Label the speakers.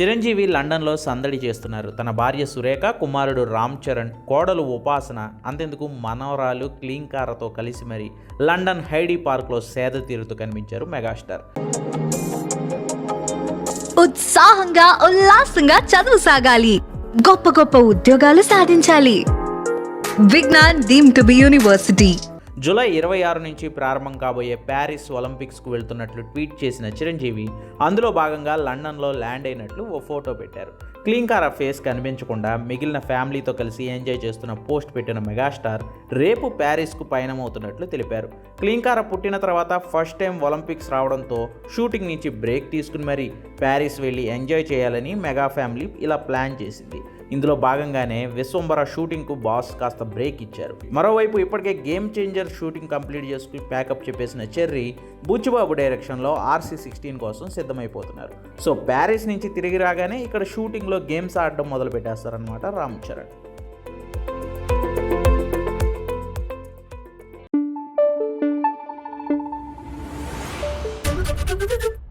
Speaker 1: చిరంజీవి లండన్లో సందడి చేస్తున్నారు. తన భార్య సురేఖ కుమారుడు రామ్ చరణ్ కోడలు ఉపాసన అంతెందుకు మనవరాలు క్లీంకారతో కలిసి మరి లండన్ హైడీ పార్క్లో సేద తీరుతూ కనిపించారు మెగాస్టార్.
Speaker 2: ఉత్సాహంగా ఉల్లాసంగా చదువు సాగాలి. గొప్ప గొప్ప ఉద్యోగాలు సాధించాలి. Vignan deem to be university.
Speaker 1: July ఇరవై ఆరు నుంచి ప్రారంభం కాబోయే ప్యారిస్ ఒలింపిక్స్కు వెళ్తున్నట్లు ట్వీట్ చేసిన చిరంజీవి అందులో భాగంగా లండన్లో ల్యాండ్ అయినట్లు ఓ ఫోటో పెట్టారు. క్లీంకార ఫేస్ కనిపించకుండా మిగిలిన ఫ్యామిలీతో కలిసి ఎంజాయ్ చేస్తున్న పోస్ట్ పెట్టిన మెగాస్టార్ రేపు ప్యారిస్కు పయనమవుతున్నట్లు తెలిపారు. క్లీంకార పుట్టిన తర్వాత ఫస్ట్ టైం ఒలింపిక్స్ రావడంతో షూటింగ్ నుంచి బ్రేక్ తీసుకుని మరీ ప్యారిస్ వెళ్ళి ఎంజాయ్ చేయాలని మెగా ఫ్యామిలీ ఇలా ప్లాన్ చేసింది. ఇందులో భాగంగానే విశ్వంబర షూటింగ్కు బాస్ కాస్త బ్రేక్ ఇచ్చారు మరోవైపు ఇప్పటికే గేమ్ చేంజర్ షూటింగ్ కంప్లీట్ చేసుకుని ప్యాకప్ చెప్పేసిన చెర్రీ బుచ్చిబాబు డైరెక్షన్లో ఆర్సీ సిక్స్టీన్ కోసం సిద్ధమైపోతున్నారు సో ప్యారిస్ నుంచి తిరిగి రాగానే ఇక్కడ షూటింగ్లో గేమ్స్ ఆడడం మొదలు పెట్టేస్తారనమాట రామ్ చరణ్
Speaker 3: Thank you.